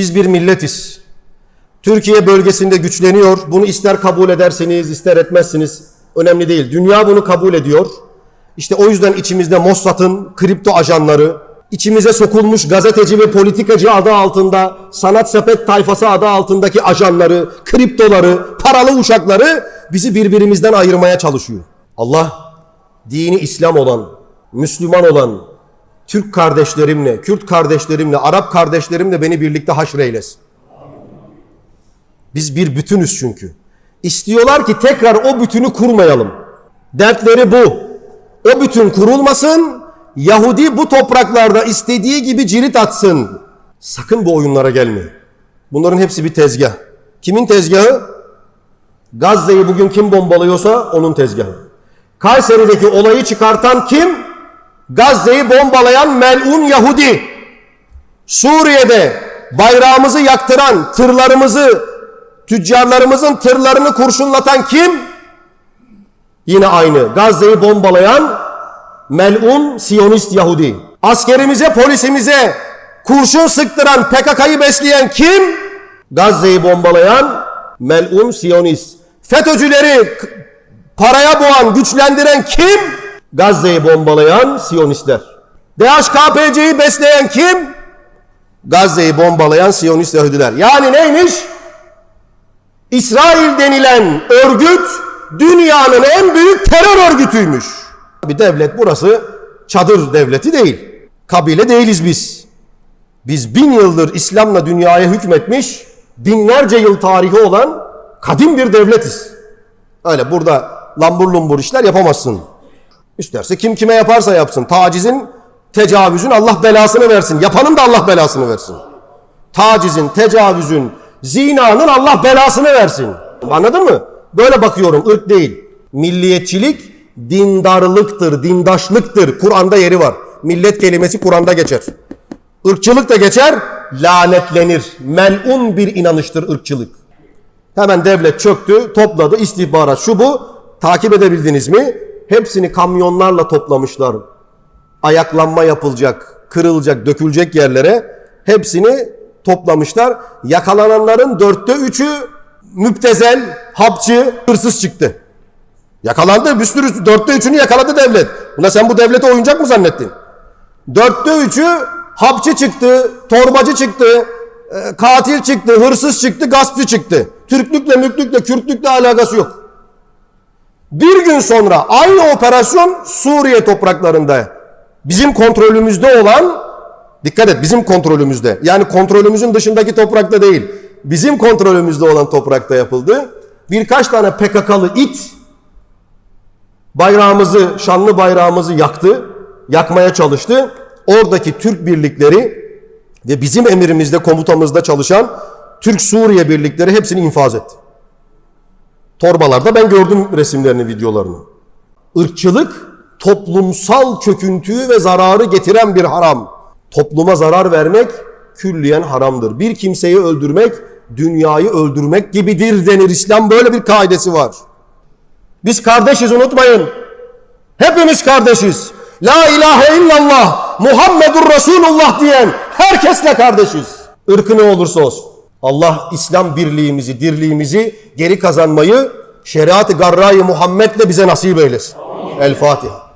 Biz bir milletiz. Türkiye bölgesinde güçleniyor. Bunu ister kabul ederseniz, ister etmezsiniz. Önemli değil. Dünya bunu kabul ediyor. İşte o yüzden içimizde Mossad'ın kripto ajanları, içimize sokulmuş gazeteci ve politikacı adı altında, sanat sepet tayfası adı altındaki ajanları, kriptoları, paralı uşakları bizi birbirimizden ayırmaya çalışıyor. Allah dini İslam olan, Müslüman olan Türk kardeşlerimle, Kürt kardeşlerimle, Arap kardeşlerimle beni birlikte haşreylesin. Biz bir bütünüz çünkü. İstiyorlar ki tekrar o bütünü kurmayalım. Dertleri bu. O bütün kurulmasın, Yahudi bu topraklarda istediği gibi cirit atsın. Sakın bu oyunlara gelmeyin. Bunların hepsi bir tezgah. Kimin tezgahı? Gazze'yi bugün kim bombalıyorsa onun tezgahı. Kayseri'deki olayı çıkartan kim? Gazze'yi bombalayan melun Yahudi. Suriye'de bayrağımızı yaktıran, tırlarımızı, tüccarlarımızın tırlarını kurşunlatan kim? Yine aynı. Gazze'yi bombalayan melun Siyonist Yahudi. Askerimize, polisimize kurşun sıktıran, PKK'yı besleyen kim? Gazze'yi bombalayan melun Siyonist. FETÖ'cüleri paraya boğan, güçlendiren kim? Gazze'yi bombalayan Siyonistler. DHKPC'yi besleyen kim? Gazze'yi bombalayan Siyonist Yahudiler. Yani neymiş? İsrail denilen örgüt dünyanın en büyük terör örgütüymüş. Bir devlet burası çadır devleti değil. Kabile değiliz biz. Biz bin yıldır İslam'la dünyaya hükmetmiş, binlerce yıl tarihi olan kadim bir devletiz. Öyle burada lambur lumbur işler yapamazsın. İsterse kim kime yaparsa yapsın. Tacizin, tecavüzün Allah belasını versin. Yapanın da Allah belasını versin. Tacizin, tecavüzün, zinanın Allah belasını versin. Anladın mı? Böyle bakıyorum. ırk değil. Milliyetçilik dindarlıktır, dindaşlıktır. Kur'an'da yeri var. Millet kelimesi Kur'an'da geçer. Irkçılık da geçer, lanetlenir. Melun bir inanıştır ırkçılık. Hemen devlet çöktü, topladı, istihbarat şu bu. Takip edebildiniz mi? Hepsini kamyonlarla toplamışlar. Ayaklanma yapılacak, kırılacak, dökülecek yerlere hepsini toplamışlar. Yakalananların dörtte üçü müptezel, hapçı, hırsız çıktı. Yakalandı, bir sürü, dörtte üçünü yakaladı devlet. Buna sen bu devlete oyuncak mı zannettin? Dörtte üçü hapçı çıktı, torbacı çıktı, e, katil çıktı, hırsız çıktı, gaspçı çıktı. Türklükle, müklükle, Kürtlükle alakası yok. Bir gün sonra aynı operasyon Suriye topraklarında bizim kontrolümüzde olan, dikkat et bizim kontrolümüzde, yani kontrolümüzün dışındaki toprakta değil, bizim kontrolümüzde olan toprakta yapıldı. Birkaç tane PKK'lı it bayrağımızı, şanlı bayrağımızı yaktı, yakmaya çalıştı. Oradaki Türk birlikleri ve bizim emirimizde, komutamızda çalışan Türk Suriye birlikleri hepsini infaz etti. Torbalarda ben gördüm resimlerini, videolarını. Irkçılık toplumsal köküntüyü ve zararı getiren bir haram. Topluma zarar vermek külliyen haramdır. Bir kimseyi öldürmek dünyayı öldürmek gibidir denir. İslam böyle bir kaidesi var. Biz kardeşiz unutmayın. Hepimiz kardeşiz. La ilahe illallah Muhammedur Resulullah diyen herkesle kardeşiz. Irkı ne olursa olsun. Allah İslam birliğimizi, dirliğimizi geri kazanmayı şeriat-ı garra-i Muhammed'le bize nasip eylesin. El Fatiha.